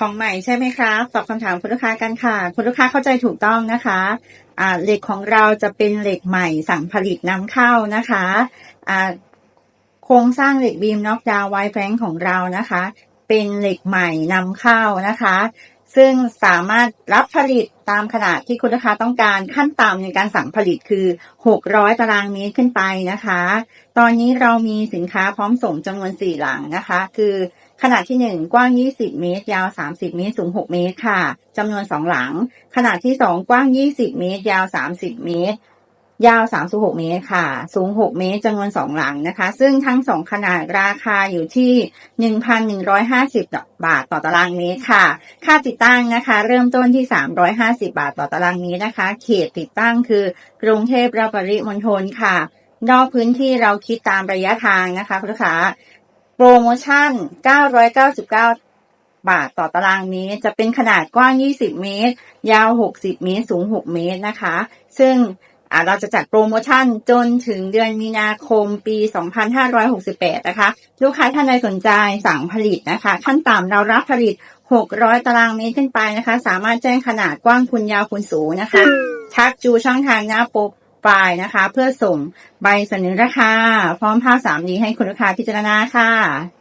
ของใหม่ใช่ไหมคะตอบคำถามคุณลูกค้ากันค่ะ คุณลูกค้าเข้าใจถูกต้องนะคะอ่าเหล็กของเราจะเป็นเหล็กใหม่สั่งผลิตนำเข้านะคะอ่าโครงสร้างเหล็กบีมน็อกดาวไวแฟงของเรานะคะ เป็นเหล็กใหม่นำเข้านะคะ ซึ่งสามารถรับผลิตตามขนาดที่คุณลูกค้าต้องการขั้นต่ำในการสั่งผลิตคือ 600 ตารางเมตรขึ้นไปนะคะ ตอนนี้เรามีสินค้าพร้อมส่งจำนวน 4 หลังนะคะ คือ ขนาดที่ 1 กว้าง 20 เมตร ยาว 30 เมตร สูง 6 เมตรค่ะจำนวน 2 หลัง ขนาดที่ 2 กว้าง 20 เมตร ยาว 30 เมตร ยาว 36 เมตรค่ะ สูง 6 เมตรจำนวน 2 หลังนะคะ ซึ่งทั้ง 2 ขนาดราคาอยู่ที่ 1,150 บาทต่อตารางเมตรค่ะ ค่าติดตั้งนะคะ เริ่มต้นที่ 350 บาทต่อตารางเมตรนะคะ เขตติดตั้งคือกรุงเทพและปริมณฑลค่ะนอกพื้นที่เราคิดตามระยะทางนะคะคุณลูกค้า โปรโมชั่น 999 บาทต่อตารางเมตร จะเป็นขนาดกว้าง 20 เมตร ยาว 60 เมตร สูง 6 เมตรนะคะ ซึ่งเราจะจัดโปรโมชั่นจนถึงเดือนมีนาคมปี 2568 นะคะ ลูกค้าท่านใดสนใจสั่งผลิตนะคะ ขั้นต่ำเรารับผลิต 600 ตารางเมตรขึ้นไปนะคะ สามารถแจ้งขนาดกว้างคุณยาวคุณสูงนะคะ ทักจูช่องทางหน้าโปร ไฟล์นะคะ เพื่อส่งใบเสนอราคา พร้อมภาพ 3D ให้คุณลูกค้าพิจารณาค่ะ